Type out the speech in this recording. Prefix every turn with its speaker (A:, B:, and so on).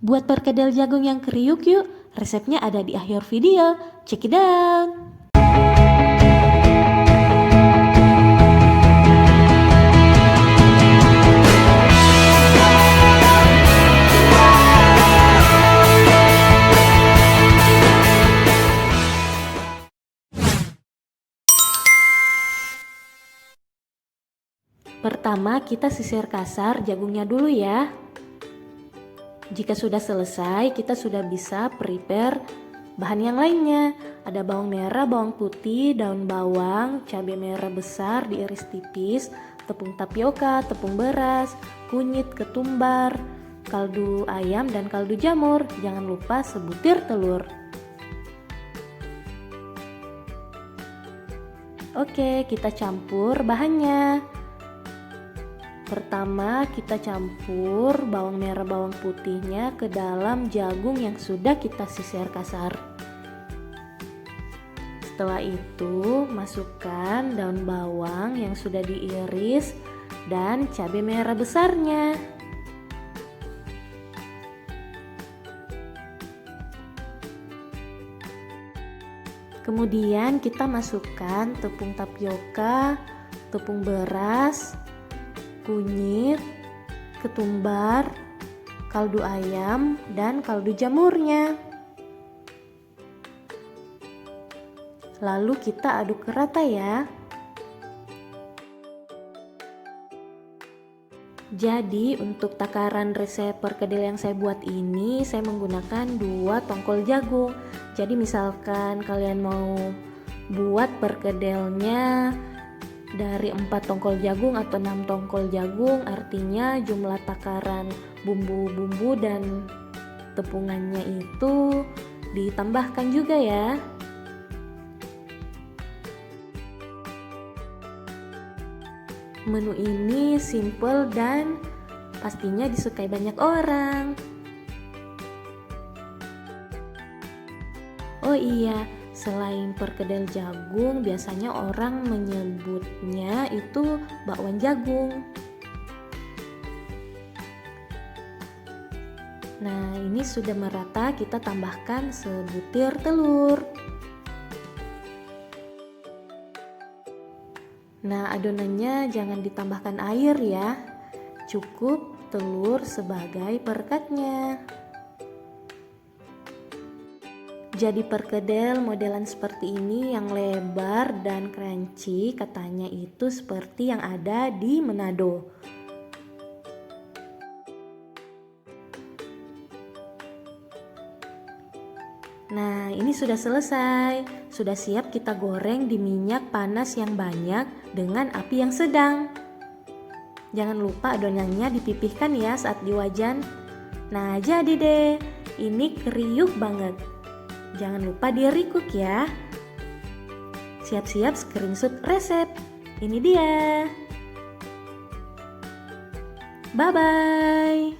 A: Buat perkedel jagung yang kriuk yuk. Resepnya ada di akhir video. Check it out. Pertama, kita sisir kasar jagungnya dulu ya. Jika sudah selesai, kita sudah bisa prepare bahan yang lainnya. Ada bawang merah, bawang putih, daun bawang, cabai merah besar diiris tipis, tepung tapioka, tepung beras, kunyit, ketumbar, kaldu ayam dan kaldu jamur. Jangan lupa sebutir telur. Oke, kita campur bahannya. Pertama, kita campur bawang merah bawang putihnya ke dalam jagung yang sudah kita sisir kasar. Setelah itu, masukkan daun bawang yang sudah diiris dan cabai merah besarnya. Kemudian kita masukkan tepung tapioka, tepung beras, kunyit, ketumbar, kaldu ayam, dan kaldu jamurnya. Lalu kita aduk rata ya. Jadi untuk takaran resep perkedel yang saya buat ini saya menggunakan dua tongkol jagung. Jadi misalkan kalian mau buat perkedelnya dari 4 tongkol jagung atau 6 tongkol jagung artinya jumlah takaran bumbu-bumbu dan tepungannya itu ditambahkan juga ya. Menu ini simple dan pastinya disukai banyak orang. Oh iya Selain perkedel jagung, biasanya orang menyebutnya itu bakwan jagung. Nah, ini sudah merata, kita tambahkan sebutir telur. Nah, adonannya jangan ditambahkan air ya. Cukup telur sebagai perekatnya. Jadi perkedel modelan seperti ini yang lebar dan crunchy katanya itu seperti yang ada di Manado. Nah, ini sudah selesai. Sudah siap kita goreng di minyak panas yang banyak dengan api yang sedang. Jangan lupa adonannya dipipihkan ya saat di wajan. Nah, jadi deh. Ini kriuk banget. Jangan lupa di recook ya. Siap-siap screenshot resep. Ini dia. Bye-bye.